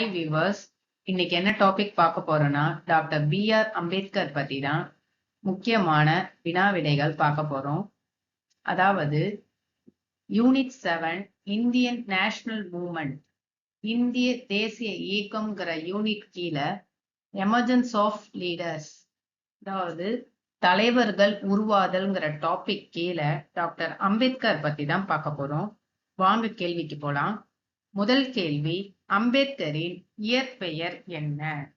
Hi viewers இன்னைக்கு என்ன topic பார்க்க போறோம்னா டாக்டர் பி ஆர் அம்பேத்கர் பத்தி தான் முக்கியமான வினா விடைகள் பார்க்க போறோம். அதாவது unit seven Indian national movement இந்திய தேசிய இயக்கம்ங்கிற யூனிட் கீழே எமர்ஜென்ஸ் ஆஃப் லீடர்ஸ் அதாவது தலைவர்கள் உருவாதல்ங்கிற டாபிக் கீழே டாக்டர் அம்பேத்கர் பத்தி தான் பார்க்க போறோம். வாங்க கேள்விக்கு போலாம். முதல் கேள்வி அம்பேத்கரின் இயற்பெயர் என்ன?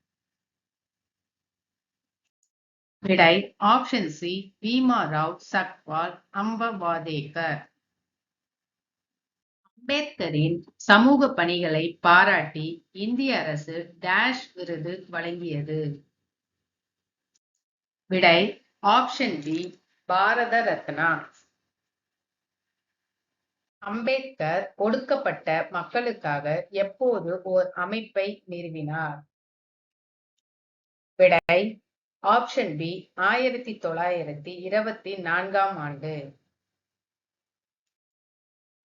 விடை ஆப்ஷன் சி பீமாராவ் சக்வால் அம்பவாதேகர். அம்பேத்கரின் சமூக பணிகளை பாராட்டி இந்திய அரசு டேஷ் விருது வழங்கியது. விடை ஆப்ஷன் பி பாரத ரத்னா. அம்பேத்கர் ஒடுக்கப்பட்ட மக்களுக்காக எப்போது ஓர் அமைப்பை நிறுவினார்? விடை ஆப்ஷன் பி ஆயிரத்தி தொள்ளாயிரத்தி இருபத்தி நான்காம் ஆண்டு.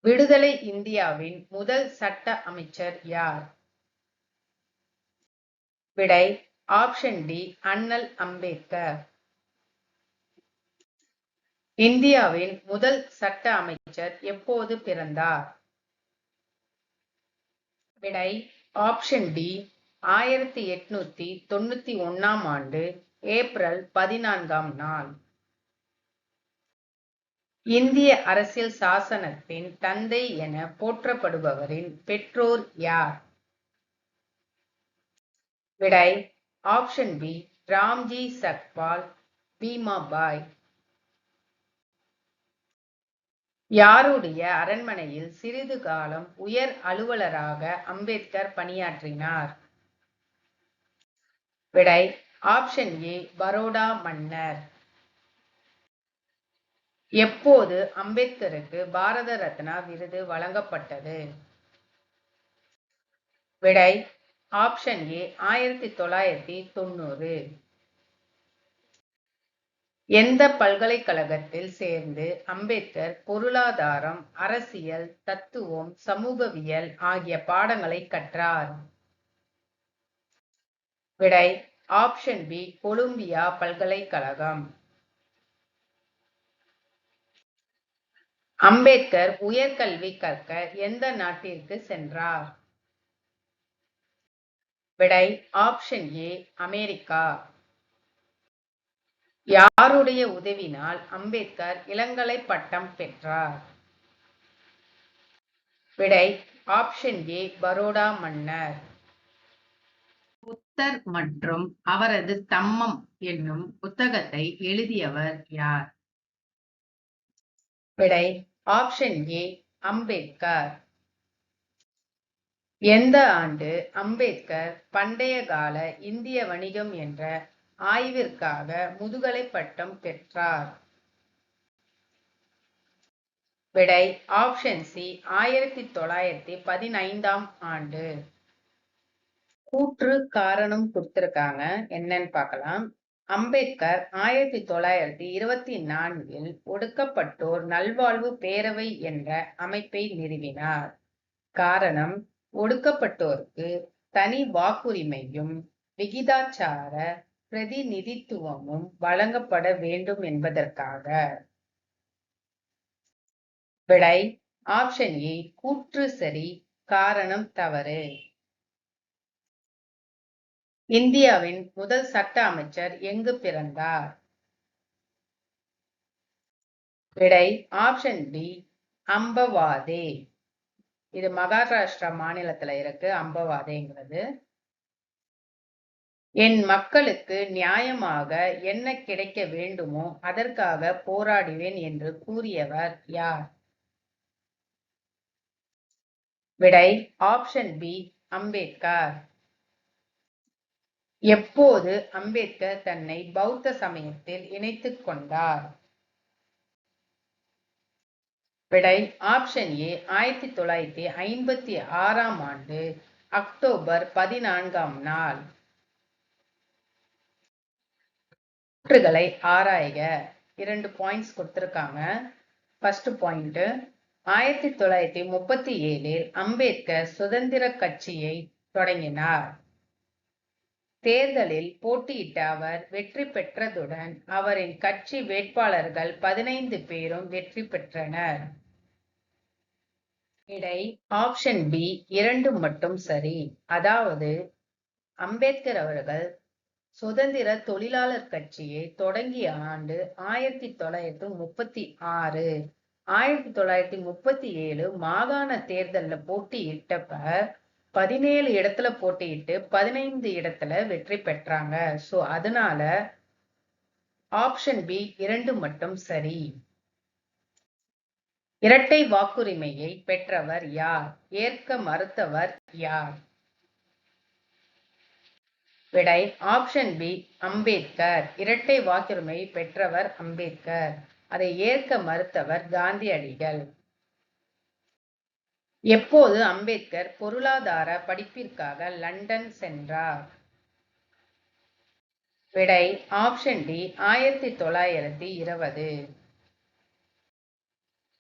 விடுதலை இந்தியாவின் முதல் சட்ட அமைச்சர் யார்? விடை ஆப்ஷன் டி அண்ணல் அம்பேத்கர். இந்தியாவின் முதல் சட்ட அமைச்சர் எப்போது பிறந்தார்? விடை ஆப்ஷன் டி ஆயிரத்தி எட்நூத்தி தொண்ணூத்தி ஒன்னாம் ஆண்டு ஏப்ரல் பதினான்காம் நாள். இந்திய அரசியல் சாசனத்தின் தந்தை என போற்றப்படுபவரின் பெற்றோர் யார்? விடை ஆப்ஷன் பி ராம்ஜி சக்பால் பீமாபாய். யாருடைய அரண்மனையில் சிறிது காலம் உயர் அலுவலராக அம்பேத்கர் பணியாற்றினார். விடை ஆப்ஷன் ஏ பரோடா மன்னர். எப்போது அம்பேத்கருக்கு பாரத ரத்னா விருது வழங்கப்பட்டது? விடை ஆப்ஷன் ஏ ஆயிரத்தி தொள்ளாயிரத்தி தொண்ணூறு. எந்த பல்கலைக்கழகத்தில் சேர்ந்து அம்பேத்கர் பொருளாதாரம் அரசியல் தத்துவம் சமூகவியல் ஆகிய பாடங்களை கற்றார். விடை ஆப்ஷன் பி கொலும்பியா பல்கலைக்கழகம். அம்பேத்கர் உயர்கல்வி கற்க எந்த நாட்டிற்கு சென்றார்? விடை ஆப்ஷன் ஏ அமெரிக்கா. யாருடைய உதவினால் அம்பேத்கர் இளங்கலை பட்டம் பெற்றார்? விடை ஆப்ஷன் ஏ பரோடா மன்னர். புத்தர் மற்றும் அவரது தம்மம் என்னும் புத்தகத்தை எழுதியவர் யார்? விடை ஆப்ஷன் ஏ அம்பேத்கர். எந்த ஆண்டு அம்பேத்கர் பண்டைய கால இந்திய வணிகம் என்ற ஆய்விற்காக முதுகலை பட்டம் பெற்றார். விடை ஆப்ஷன் சி ஆயிரத்தி தொள்ளாயிரத்தி பதினைந்தாம் ஆண்டு. கூற்று காரணம் கொடுத்திருக்காங்க. என்னன்னு பார்க்கலாம். அம்பேத்கர் ஆயிரத்தி தொள்ளாயிரத்தி இருபத்தி நான்கில் ஒடுக்கப்பட்டோர் நல்வாழ்வு பேரவை என்ற அமைப்பை நிறுவினார். காரணம் ஒடுக்கப்பட்டோருக்கு தனி வாக்குரிமையும் விகிதாச்சார பிரதிநிதித்துவமும் வழங்கப்பட வேண்டும் என்பதற்காக. விடை ஆப்ஷன் ஏ கூற்று சரி காரணம் தவறு. இந்தியாவின் முதல் சட்ட அமைச்சர் எங்கு பிறந்தார்? விடை ஆப்ஷன் டி அம்பவாதே. இது மகாராஷ்டிரா மாநிலத்துல இருக்கு அம்பவாதேங்கிறது. என் மக்களுக்கு நியாயமாக என்ன கிடைக்க வேண்டுமோ அதற்காக போராடுவேன் என்று கூறியவர் யார்? விடை ஆப்ஷன் பி அம்பேத்கர். எப்போது அம்பேத்கர் தன்னை பௌத்த சமயத்தில் இணைத்துக் கொண்டார்? விடை ஆப்ஷன் ஏ ஆயிரத்தி தொள்ளாயிரத்தி ஐம்பத்தி ஆறாம் ஆண்டு அக்டோபர் பதினான்காம் நாள். கூற்றுகளை ஆராய்க. இரண்டு பாயிண்ட்ஸ் கொடுத்துருக்காங்க. ஃபர்ஸ்ட் பாயிண்ட் ஆயிரத்தி தொள்ளாயிரத்தி முப்பத்தி ஏழில் அம்பேத்கர் சுதந்திர கட்சியை தொடங்கினார். தேர்தலில் போட்டியிட்ட அவர் வெற்றி பெற்றதுடன் அவரின் கட்சி வேட்பாளர்கள் பதினைந்து பேரும் வெற்றி பெற்றனர். இடை ஆப்ஷன் பி இரண்டு மட்டும் சரி. அதாவது அம்பேத்கர் அவர்கள் சுதந்திர தொழிலாளர் கட்சியை தொடங்கிய ஆண்டு ஆயிரத்தி தொள்ளாயிரத்தி முப்பத்தி ஆறு. ஆயிரத்தி தொள்ளாயிரத்தி முப்பத்தி ஏழு மாகாண தேர்தல்ல போட்டியிட்டப்ப பதினேழு இடத்துல போட்டியிட்டு பதினைந்து இடத்துல வெற்றி பெற்றாங்க. ஸோ அதனால ஆப்ஷன் பி இரண்டு மட்டும் சரி. இரட்டை வாக்குரிமையை பெற்றவர் யார்? ஏற்க மறுத்தவர் யார்? விடை ஆப்ஷன் பி அம்பேத்கர். இரட்டை வாக்குரிமை பெற்றவர் அம்பேத்கர். அதை ஏற்க மறுத்தவர் காந்தியடிகள். எப்போது அம்பேத்கர் பொருளாதார படிப்பிற்காக லண்டன் சென்றார்? விடை ஆப்ஷன் டி ஆயிரத்தி தொள்ளாயிரத்தி இருபது.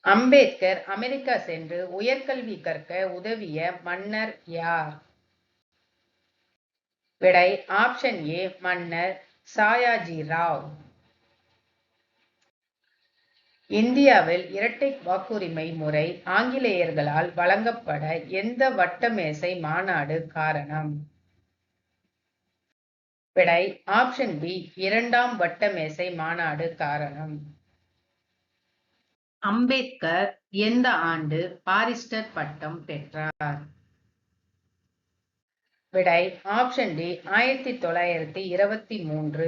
அம்பேத்கர் அமெரிக்கா சென்று உயர்கல்வி கற்க உதவிய மன்னர் யார்? விடை ஆப்ஷன் ஏ மன்னர் சாயாஜி ராவ். இந்தியாவில் இரட்டை வாக்குரிமை முறை ஆங்கிலேயர்களால் வழங்கப்பட எந்த வட்டமேசை மாநாடு காரணம்? விடை ஆப்ஷன் பி இரண்டாம் வட்டமேசை மாநாடு காரணம். அம்பேத்கர் எந்த ஆண்டு பாரிஸ்டர் பட்டம் பெற்றார்? விடை ஆப்ஷன் டி ஆயிரத்தி தொள்ளாயிரத்தி இருபத்தி மூன்று.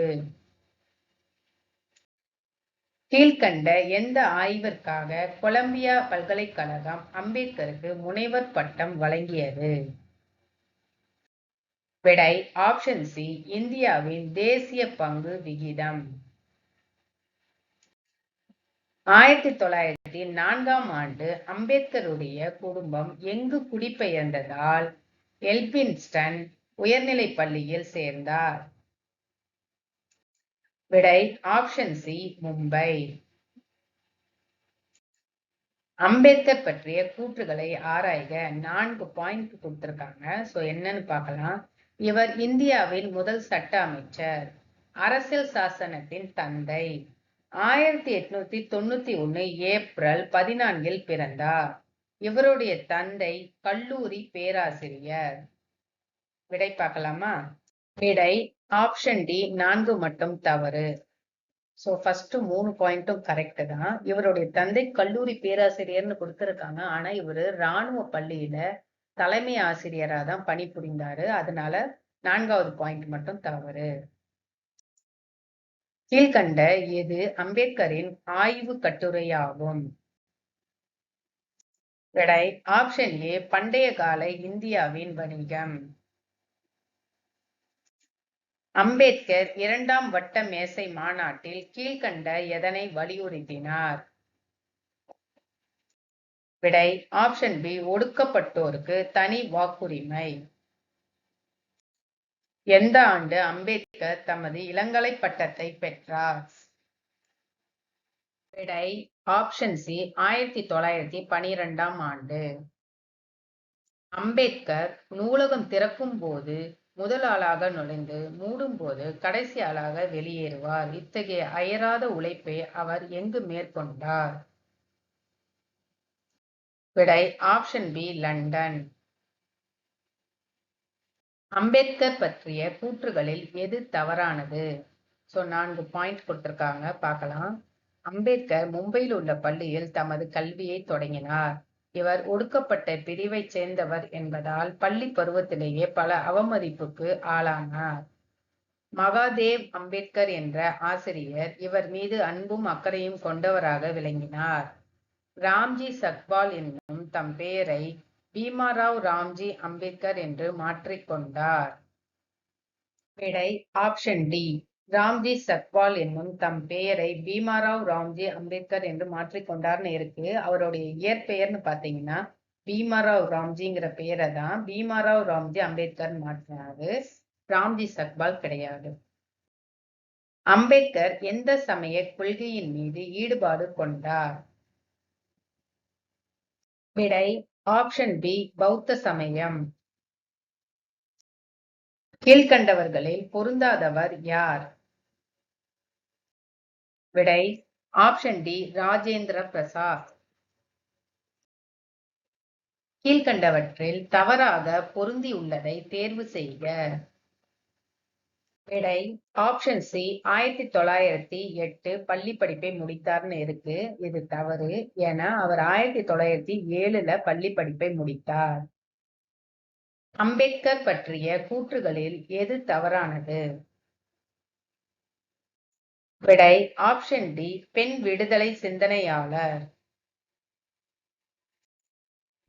கீழ்கண்ட எந்த ஆய்விற்காக கொலம்பியா பல்கலைக்கழகம் அம்பேத்கருக்கு முனைவர் பட்டம் வழங்கியது? விடை ஆப்ஷன் சி இந்தியாவின் தேசிய பங்கு விகிதம். ஆயிரத்தி தொள்ளாயிரத்தி நான்காம் ஆண்டு அம்பேத்கருடைய குடும்பம் எங்கு குடிபெயர்ந்ததால் எல்பின்ஸ்டன் உயர்நிலைப் பள்ளியில் சேர்ந்தார். விடை ஆப்ஷன் சி மும்பை. அம்பேத்கர் பற்றிய கூற்றுகளை ஆராய்க. நான்கு பாயிண்ட் கொடுத்துருக்காங்க. சோ என்னன்னு பார்க்கலாம். இவர் இந்தியாவின் முதல் சட்ட அமைச்சர். அரசியல் சாசனத்தின் தந்தை. ஆயிரத்தி எட்நூத்தி தொண்ணூத்தி ஒண்ணு ஏப்ரல் பதினான்கில் பிறந்தார். இவருடைய தந்தை கல்லூரி பேராசிரியர். விடை பார்க்கலாமா? விடை ஆப்ஷன் டி நான்கு மட்டும் தவறு. ஸோ ஃபர்ஸ்ட் மூணு பாயிண்ட்டும் கரெக்ட் தான். இவருடைய தந்தை கல்லூரி பேராசிரியர்னு கொடுத்துருக்காங்க. ஆனா இவர் ராணுவ பள்ளியில தலைமை ஆசிரியராக தான் பணிபுரிந்தாரு அதனால நான்காவது பாயிண்ட் மட்டும் தவறு. கீழ்கண்ட எது? அம்பேத்கரின் ஆய்வு கட்டுரையாகும். விடை ஆப்ஷன் ஏ பண்டைய கால இந்தியாவின் வணிகம். அம்பேத்கர் இரண்டாம் வட்ட மேசை மாநாட்டில் கீழ்கண்ட எதனை வலியுறுத்தினார்? விடை ஆப்ஷன் பி ஒடுக்கப்பட்டோருக்கு தனி வாக்குரிமை. எந்த ஆண்டு அம்பேத்கர் தமது இளங்கலை பட்டத்தை பெற்றார்? விடை ஆப்ஷன் சி ஆயிரத்தி தொள்ளாயிரத்தி பனிரெண்டாம் ஆண்டு. அம்பேத்கர் நூலகம் திறக்கும் போது முதல் ஆளாக நுழைந்து மூடும் போது கடைசி ஆளாக வெளியேறுவார். இத்தகைய அயராத உழைப்பை அவர் எங்கு மேற்கொண்டார்? விடை ஆப்ஷன் பி லண்டன் அம்பேத்கர் பற்றிய கூற்றுகளில் எது தவறானது? சோ நான்கு பாயிண்ட் கொடுத்திருக்காங்க. பார்க்கலாம். அம்பேத்கர் மும்பையில் உள்ள பள்ளியில் தமது கல்வியை தொடங்கினார். இவர் ஒடுக்கப்பட்ட பிரிவைச் சேர்ந்தவர் என்பதால் பள்ளி பருவத்திலேயே பல அவமதிப்புக்கு ஆளானார். மகாதேவ் அம்பேத்கர் என்ற ஆசிரியர் இவர் மீது அன்பும் அக்கறையும் கொண்டவராக விளங்கினார். ராம்ஜி சக்பால் என்னும் தம் பெயரை பீமாராவ் ராம்ஜி அம்பேத்கர் என்று மாற்றிக்கொண்டார் விடை ஆப்ஷன் டி. ராம்ஜி சக்வால் என்னும் தம் பெயரை பீமாராவ் ராம்ஜி அம்பேத்கர் என்று மாற்றிக்கொண்டார்னு இருக்கு அவருடைய இயற்பெயர்னு பாத்தீங்கன்னா பீமாராவ் ராம்ஜிங்கிற பெயரை தான் பீமாராவ் ராம்ஜி அம்பேத்கர் மாற்றினாரு. ராம்ஜி சக்பால் கிடையாது. அம்பேத்கர் எந்த சமய கொள்கையின் மீது ஈடுபாடு கொண்டார்? விடை ஆப்ஷன் பி பௌத்த சமயம். கீழ்கண்டவர்களில் பொருந்தாதவர் யார்? விடை ஆப்ஷன் டி ராஜேந்திர பிரசாத். கீழ்கண்டவற்றில் தவறாக பொருந்தியுள்ளதை தேர்வு செய்க. விடை ஆப்ஷன் சி ஆயிரத்தி தொள்ளாயிரத்தி எட்டு பள்ளி படிப்பை முடித்தார்னு இருக்கு. இது தவறு. என அவர் ஆயிரத்தி தொள்ளாயிரத்தி ஏழுல பள்ளி படிப்பை முடித்தார். அம்பேத்கர் பற்றிய கூற்றுகளில் எது தவறானது? விடை ஆப்ஷன் டி பெண் விடுதலை சிந்தனையாளர்.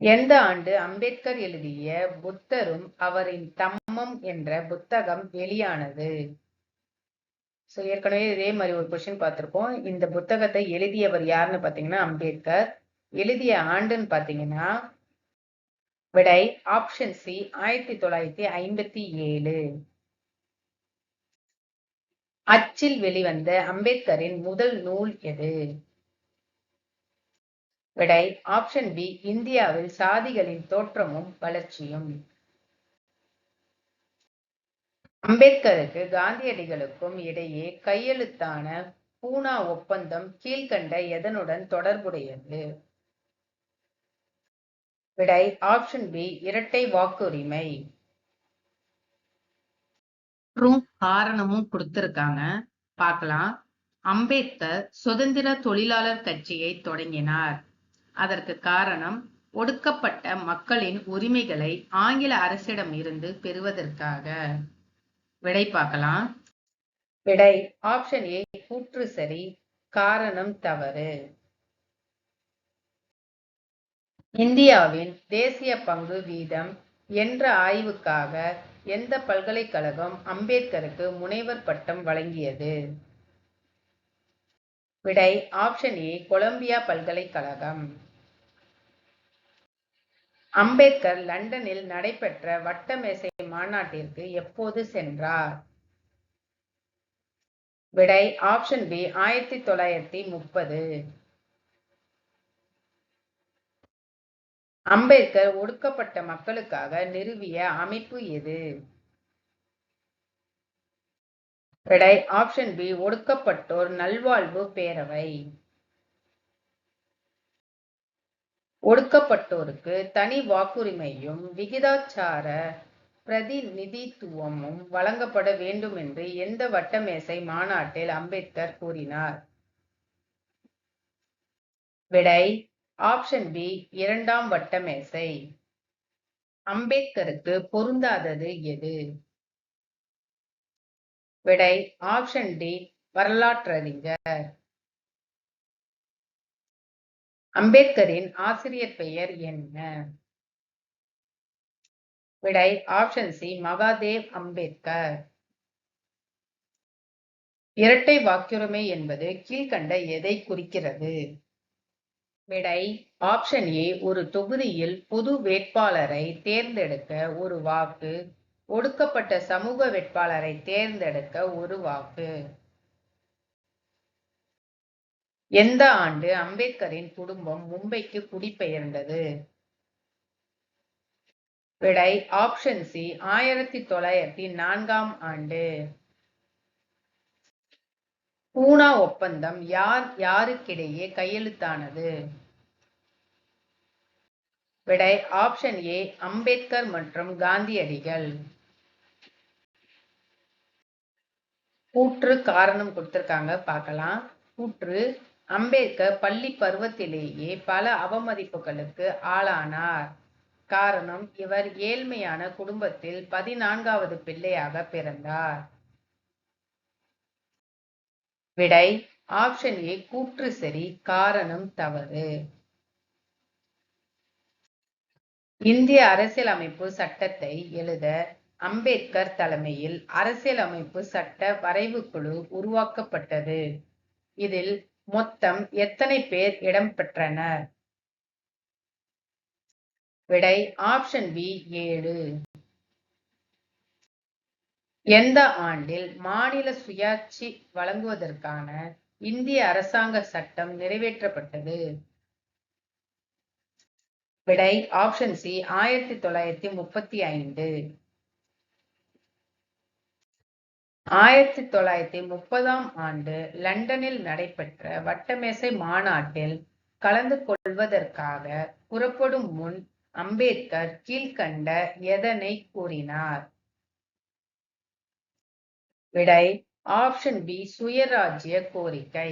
எந்த ஆண்டு அம்பேத்கர் எழுதிய புத்தரும் அவரின் தம்மம் என்ற புத்தகம் வெளியானது? ஸோ ஏற்கனவே இதே மாதிரி ஒரு கொஸ்டின் பார்த்துருக்கோம் இந்த புத்தகத்தை எழுதியவர் யாருன்னு பார்த்தீங்கன்னா அம்பேத்கர். எழுதிய ஆண்டுன்னு பார்த்தீங்கன்னா விடை ஆப்ஷன் சி ஆயிரத்தி தொள்ளாயிரத்தி ஐம்பத்தி ஏழு. அச்சில் வெளிவந்த அம்பேத்கரின் முதல் நூல் எது? விடை ஆப்ஷன் பி இந்தியாவில் சாதிகளின் தோற்றமும் வளர்ச்சியும். அம்பேத்கருக்கு காந்தியடிகளுக்கும் இடையே கையெழுத்தான பூனா ஒப்பந்தம் கீழ்கண்ட எதனுடன் தொடர்புடையது? விடை ஆப்ஷன் பி இரட்டை வாக்குரிமை. காரணமும் கொடுத்திருக்காங்க. பார்க்கலாம். அம்பேத்கர் சுதந்திர தொழிலாளர் கட்சியை தொடங்கினார். அதற்கு காரணம் ஒடுக்கப்பட்ட மக்களின் உரிமைகளை ஆங்கில அரசிடம் இருந்து பெறுவதற்காக. விடை பார்க்கலாம். விடை. ஆப்ஷன் ஏ கூற்று சரி காரணம் தவறு. இந்தியாவின் தேசிய பங்கு வீதம் என்ற ஆய்வுக்காக எந்த பல்கலைக்கழகம் அம்பேத்கருக்கு முனைவர் பட்டம் வழங்கியது? விடை ஆப்ஷன் ஏ கொலம்பியா பல்கலைக்கழகம். அம்பேத்கர் லண்டனில் நடைபெற்ற வட்டமேசை மாநாட்டிற்கு எப்போது சென்றார்? விடை ஆப்ஷன் பி ஆயிரத்தி தொள்ளாயிரத்தி முப்பது. அம்பேத்கர் ஒடுக்கப்பட்ட மக்களுக்காக நிறுவிய அமைப்பு எது? விடை ஆப்ஷன் பி ஒடுக்கப்பட்டோர் நல்வாழ்வு பேரவை. ஒடுக்கப்பட்டோருக்கு தனி வாக்குரிமையும் விகிதாச்சார பிரதிநிதித்துவமும் வழங்கப்பட வேண்டும் என்று எந்த வட்டமேசை மாநாட்டில் அம்பேத்கர் கூறினார்? விடை ஆப்ஷன் பி இரண்டாம் வட்டமேசை அம்பேத்கருக்கு பொருந்தாதது எது? விடை ஆப்ஷன் டி வரலாற்றறிஞர். அம்பேத்கரின் ஆசிரியர் பெயர் என்ன? விடை ஆப்ஷன் சி மகாதேவ் அம்பேத்கர். இரட்டை வாக்குரிமை என்பது கீழ்கண்ட எதை குறிக்கிறது? விடை. ஆப்ஷன் ஏ ஒரு தொகுதியில் பொது வேட்பாளரை தேர்ந்தெடுக்க ஒரு வாக்கு. ஒடுக்கப்பட்ட சமூக வேட்பாளரை தேர்ந்தெடுக்க ஒரு வாக்கு. எந்த ஆண்டு அம்பேத்கரின் குடும்பம் மும்பைக்கு குடிபெயர்ந்தது? விடை. ஆப்ஷன் சி ஆயிரத்தி தொள்ளாயிரத்தி நான்காம் ஆண்டு. பூனா ஒப்பந்தம் யார் யாருக்கிடையே கையெழுத்தானது? விடை ஆப்ஷன் ஏ அம்பேத்கர் மற்றும் காந்தியடிகள். கூற்று காரணம் கொடுத்திருக்காங்க பார்க்கலாம். கூற்று அம்பேத்கர் பள்ளி பருவத்திலேயே பல அவமதிப்புகளுக்கு ஆளானார். காரணம் இவர் ஏழ்மையான குடும்பத்தில் பதினான்காவது பிள்ளையாக பிறந்தார். விடை. ஆப்ஷன் ஏ கூற்று சரி காரணம் தவறு. இந்திய அரசியலமைப்பு சட்டத்தை எழுத அம்பேத்கர் தலைமையில் அரசியலமைப்பு சட்ட வரைவு குழு உருவாக்கப்பட்டது. இதில் மொத்தம் எத்தனை பேர் இடம்பெற்றனர் விடை ஆப்ஷன் பி ஏழு. எந்த ஆண்டில் மாநில சுயாட்சி வழங்குவதற்கான இந்திய அரசாங்க சட்டம் நிறைவேற்றப்பட்டது? விடை ஆப்ஷன் சி ஆயிரத்தி தொள்ளாயிரத்தி முப்பத்தி ஐந்து. ஆயிரத்தி தொள்ளாயிரத்தி முப்பதாம் ஆண்டு லண்டனில் நடைபெற்ற வட்டமேசை மாநாட்டில் கலந்து கொள்வதற்காக புறப்படும் முன் அம்பேத்கர் கீழ்கண்ட எதனை கூறினார்? விடை. ஆப்ஷன் பி சுயராஜ்ய கோரிக்கை.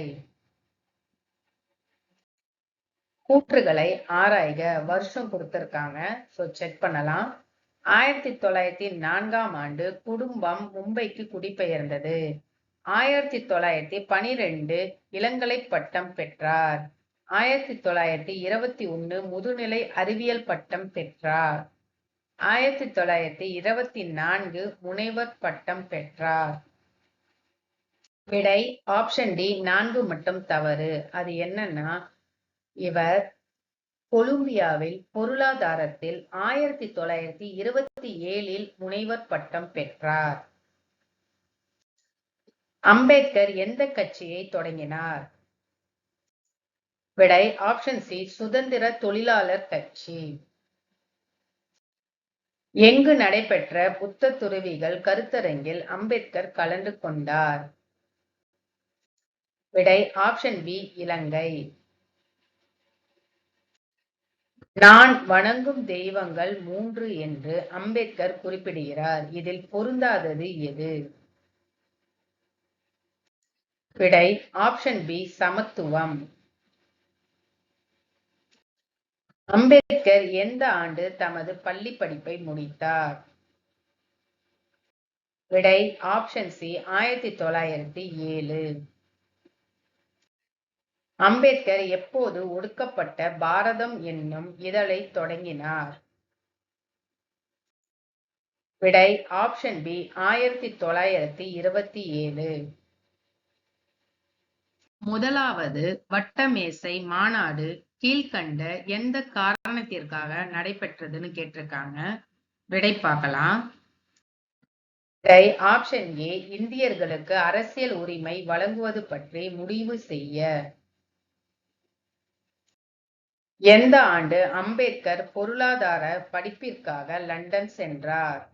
கூற்றுகளை ஆராய்க. வருஷம் கொடுத்திருக்காங்க. ஸோ செக் பண்ணலாம். ஆயிரத்தி தொள்ளாயிரத்தி நான்காம் ஆண்டு குடும்பம் மும்பைக்கு குடிபெயர்ந்தது. ஆயிரத்தி தொள்ளாயிரத்தி பனிரெண்டு இளங்கலை பட்டம் பெற்றார். ஆயிரத்தி தொள்ளாயிரத்தி இருபத்தி ஒன்று முதுநிலை அறிவியல் பட்டம் பெற்றார். ஆயிரத்தி தொள்ளாயிரத்தி இருபத்தி நான்கு முனைவர் பட்டம் பெற்றார். விடை ஆப்ஷன் டி நான்கு மட்டும் தவறு. அது என்னன்னா இவர் கொலும்பியாவில் பொருளாதாரத்தில் ஆயிரத்தி தொள்ளாயிரத்தி இருபத்தி ஏழில் முனைவர் பட்டம் பெற்றார். அம்பேத்கர் எந்த கட்சியை தொடங்கினார்? விடை ஆப்ஷன் சி சுதந்திர தொழிலாளர் கட்சி. எங்கு நடைபெற்ற புத்த துறவிகள் கருத்தரங்கில் அம்பேத்கர் கலந்து கொண்டார். விடை ஆப்ஷன் பி இலங்கை. நான் வணங்கும் தெய்வங்கள் மூன்று என்று அம்பேத்கர் குறிப்பிடுகிறார். இதில் பொருந்தாதது எது? விடை ஆப்ஷன் பி சமத்துவம். அம்பேத்கர் எந்த ஆண்டு தமது பள்ளி படிப்பை முடித்தார்? விடை ஆப்ஷன் சி ஆயிரத்தி தொள்ளாயிரத்தி ஏழு. அம்பேத்கர் எப்போது ஒடுக்கப்பட்ட பாரதம் என்னும் இதழை தொடங்கினார்? விடை ஆப்ஷன் பி ஆயிரத்தி தொள்ளாயிரத்தி இருபத்தி ஏழு. முதலாவது வட்டமேசை மாநாடு கீழ்கண்ட எந்த காரணத்திற்காக நடைபெற்றதுன்னு கேட்டிருக்காங்க. விடை பார்க்கலாம். ஆப்ஷன் ஏ இந்தியர்களுக்கு அரசியல் உரிமை வழங்குவது பற்றி முடிவு செய்ய. எந்த ஆண்டு அம்பேத்கர் பொருளாதார படிப்பிற்காக லண்டன் சென்றார்?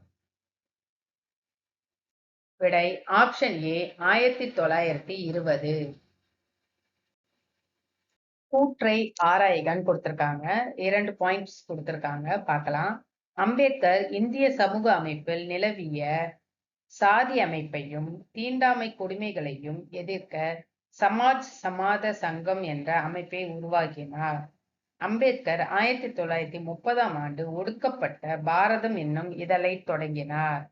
விடை ஆப்ஷன் ஏ ஆயிரத்தி தொள்ளாயிரத்தி இருபது. கூற்றை ஆராயகன் கொடுத்திருக்காங்க. இரண்டு பாயிண்ட்ஸ் கொடுத்திருக்காங்க. பார்க்கலாம். அம்பேத்கர் இந்திய சமூக அமைப்பில் நிலவிய சாதி அமைப்பையும் தீண்டாமை கொடுமைகளையும் எதிர்க்க சமாஜ் சமாத சங்கம் என்ற அமைப்பை உருவாக்கினார். அம்பேத்கர் ஆயிரத்தி தொள்ளாயிரத்தி முப்பதாம் ஆண்டு ஒடுக்கப்பட்ட பாரதம் என்னும் இதழை தொடங்கினார்.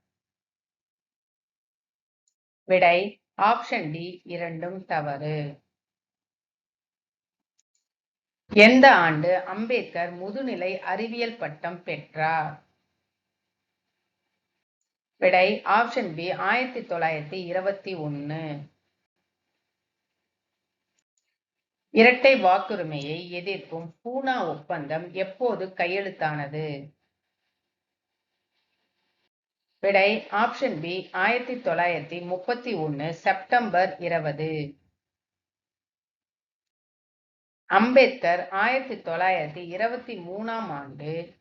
விடை ஆப்ஷன் டி இரண்டும் தவறு. எந்த ஆண்டு அம்பேத்கர் முதுநிலை அறிவியல் பட்டம் பெற்றார்? விடை ஆப்ஷன் பி ஆயிரத்தி தொள்ளாயிரத்தி இருபத்தி ஒன்னு. இரட்டை வாக்குரிமையை எதிர்க்கும் பூனா ஒப்பந்தம் எப்போது கையெழுத்தானது? விடை ஆப்ஷன் பி ஆயிரத்தி தொள்ளாயிரத்தி முப்பத்தி ஒன்னு செப்டம்பர் இருபது. அம்பேத்கர் ஆயிரத்தி தொள்ளாயிரத்தி இருபத்தி மூணாம் ஆண்டு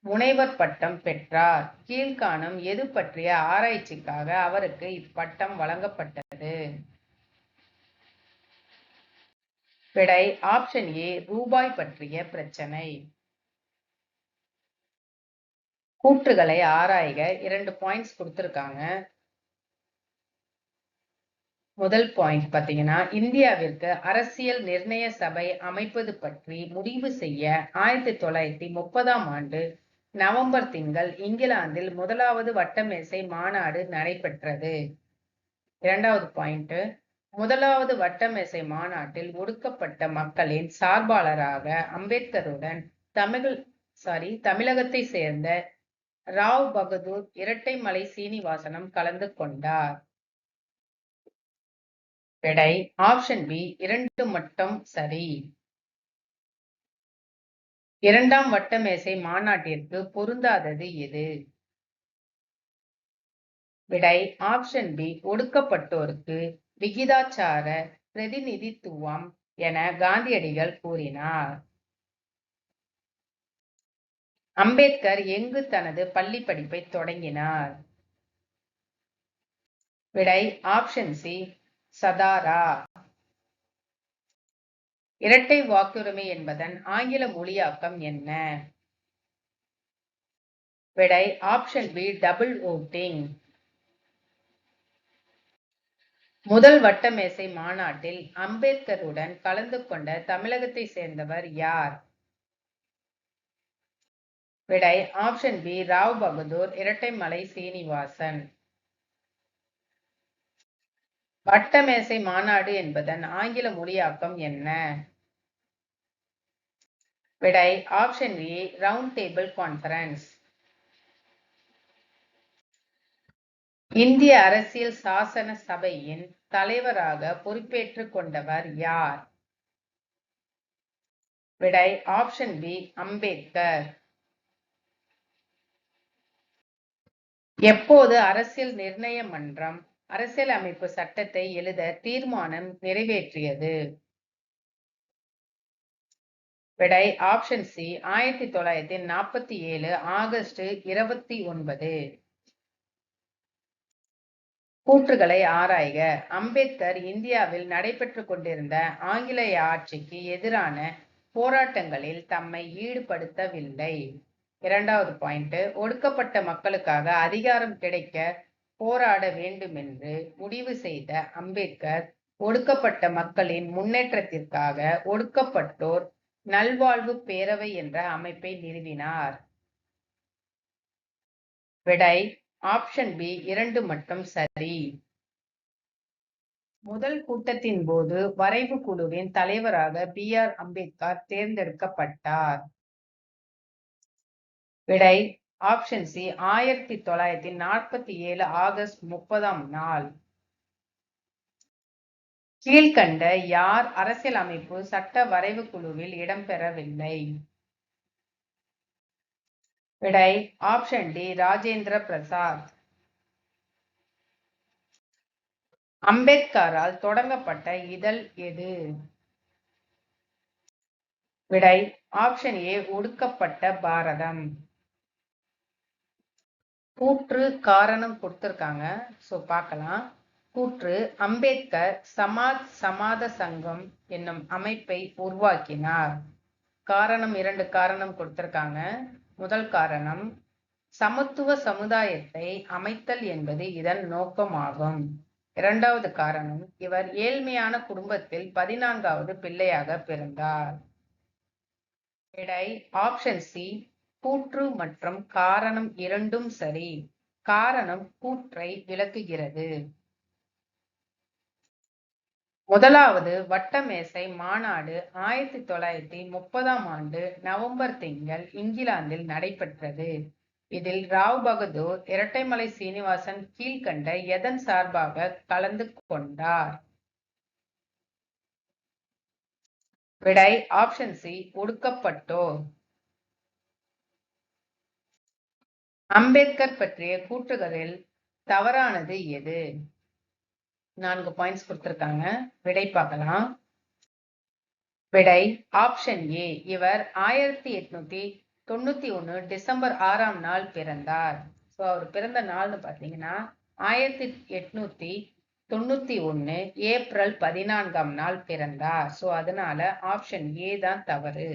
முனைவர் பட்டம் பெற்றார். கீழ்காணும் எது பற்றிய ஆராய்ச்சிக்காக அவருக்கு இப்பட்டம் வழங்கப்பட்டது? விடை ஆப்ஷன் ஏ ரூபாய் பற்றிய பிரச்சனை. கூற்றுகளை ஆராய்க. இரண்டு பாயிண்ட்ஸ் கொடுத்துருக்காங்க. முதல் பாயிண்ட் பார்த்தீங்கன்னா இந்தியாவிற்கு அரசியல் நிர்ணய சபை அமைப்பது பற்றி முடிவு செய்ய ஆயிரத்தி தொள்ளாயிரத்தி முப்பதாம் ஆண்டு நவம்பர் திங்கள் இங்கிலாந்தில் முதலாவது வட்டமேசை மாநாடு நடைபெற்றது. இரண்டாவது பாயிண்ட் முதலாவது வட்டமேசை மாநாட்டில் ஒடுக்கப்பட்ட மக்களின் சார்பாளராக அம்பேத்கருடன் தமிழ் சாரி தமிழகத்தை சேர்ந்த ராவ் பகதூர் இரட்டைமலை சீனிவாசனம் கலந்து கொண்டார். விடை ஆப்ஷன் பி இரண்டு மட்டும் சரி. இரண்டாம் வட்டமேசை மாநாட்டிற்கு பொருந்தாதது எது? விடை ஆப்ஷன் பி ஒடுக்கப்பட்டோருக்கு விகிதாச்சார பிரதிநிதித்துவம் என காந்தியடிகள் கூறினார். அம்பேத்கர் எங்கு தனது பள்ளி படிப்பை தொடங்கினார்? விடை ஆப்ஷன் சி சதாரா. இரட்டை வாக்குரிமை என்பதன் ஆங்கில மொழியாக்கம் என்ன? விடை ஆப்ஷன் பி டபுள் ஓட்டிங் முதல் வட்டமேசை மாநாட்டில் அம்பேத்கருடன் கலந்து கொண்ட தமிழகத்தை சேர்ந்தவர் யார்? விடை ஆப்ஷன் பி ராவ் பகதூர் இரட்டைமலை சீனிவாசன். வட்டமேசை மாநாடு என்பதன் ஆங்கில மொழியாக்கம் என்ன? விடை option A round table conference இந்திய அரசியல் சாசன சபையின் தலைவராக பொறுப்பேற்றுக் கொண்டவர் யார்? விடை ஆப்ஷன் பி அம்பேத்கர். எப்போது அரசியல் நிர்ணய மன்றம் அரசியல் அமைப்பு சட்டத்தை எழுத தீர்மானம் நிறைவேற்றியது? விடை ஆப்ஷன் சி ஆயிரத்தி தொள்ளாயிரத்தி நாற்பத்தி ஏழு ஆகஸ்ட் இருபத்தி ஒன்பது. கூற்றுகளை ஆராய்க. அம்பேத்கர் இந்தியாவில் நடைபெற்று கொண்டிருந்த ஆங்கிலேய ஆட்சிக்கு எதிரான போராட்டங்களில் தம்மை ஈடுபடுத்தவில்லை. இரண்டாவது பாயிண்ட் ஒடுக்கப்பட்ட மக்களுக்காக அதிகாரம் கிடைக்க போராட வேண்டும் என்று முடிவு செய்த அம்பேத்கர் ஒடுக்கப்பட்ட மக்களின் முன்னேற்றத்திற்காக ஒடுக்கப்பட்டோர் நல்வாழ்வு பேரவை என்ற அமைப்பை நிறுவினார். விடை ஆப்ஷன் பி இரண்டு மட்டும் சரி. முதல் கூட்டத்தின் போது வரைவு குழுவின் தலைவராக பி ஆர் அம்பேத்கர் தேர்ந்தெடுக்கப்பட்டார். விடை ஆப்ஷன் சி ஆயிரத்தி தொள்ளாயிரத்தி நாற்பத்தி ஏழு ஆகஸ்ட் முப்பதாம் நாள். கீழ்கண்ட யார் அரசியலமைப்பு சட்ட வரைவு குழுவில் இடம்பெறவில்லை? விடை ஆப்ஷன் டி ராஜேந்திர பிரசாத். அம்பேத்கரால் தொடங்கப்பட்ட இதழ் எது? விடை ஆப்ஷன் ஏ ஒடுக்கப்பட்ட பாரதம். கூற்று காரணம் கொடுத்திருக்காங்க சோ பார்க்கலாம். கூற்று அம்பேத்கர் சமாஜ் சமாத சங்கம் என்னும் அமைப்பை உருவாக்கினார். காரணம் இரண்டு காரணம் கொடுத்திருக்காங்க. முதல் காரணம் சமத்துவ சமுதாயத்தை அமைத்தல் என்பது இதன் நோக்கமாகும். இரண்டாவது காரணம் இவர் ஏழ்மையான குடும்பத்தில் பதினான்காவது பிள்ளையாக பிறந்தார். விடை ஆப்ஷன் சி கூற்று மற்றும் காரணம் இரண்டும் சரி. காரணம் கூற்றை விளக்குகிறது. முதலாவது வட்டமேசை மாநாடு ஆயிரத்தி தொள்ளாயிரத்தி முப்பதாம் ஆண்டு நவம்பர் திங்கள் இங்கிலாந்தில் நடைபெற்றது. இதில் ராவ் பகதூர் இரட்டைமலை சீனிவாசன் கீழ்கண்ட எதன் சார்பாக கலந்து கொண்டார்? விடை ஆப்ஷன் சி ஒடுக்கப்பட்டோர் அம்பேத்கர் பற்றிய கூற்றுகளில் தவறானது எது? நான்கு பாயிண்ட்ஸ் கொடுத்துருக்காங்க. விடை பார்க்கலாம். விடை ஆப்ஷன் ஏ இவர் ஆயிரத்தி எட்நூத்தி தொண்ணூத்தி ஒண்ணு டிசம்பர் ஆறாம் நாள் பிறந்தார். ஸோ அவர் பிறந்த நாள்னு பார்த்தீங்கன்னா ஆயிரத்தி எட்நூத்தி தொண்ணூத்தி ஒண்ணு ஏப்ரல் பதினான்காம் நாள் பிறந்தார். ஸோ அதனால ஆப்ஷன் ஏ தான் தவறு.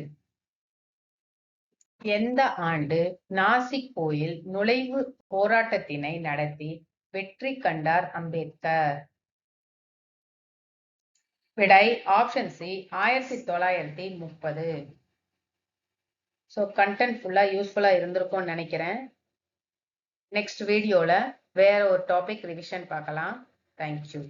எந்த ஆண்டு நாசிக் கோயில் நுழைவு போராட்டத்தினை நடத்தி வெற்றி கண்டார் அம்பேத்கர்? விடை ஆப்ஷன் சி ஆயிரத்தி தொள்ளாயிரத்தி முப்பது. ஸோ கண்டென்ட் ஃபுல்லாக யூஸ்ஃபுல்லாக இருந்திருக்கும்னு நினைக்கிறேன். நெக்ஸ்ட் வீடியோவில் வேற ஒரு டாபிக் ரிவிஷன் பார்க்கலாம். தேங்க்யூ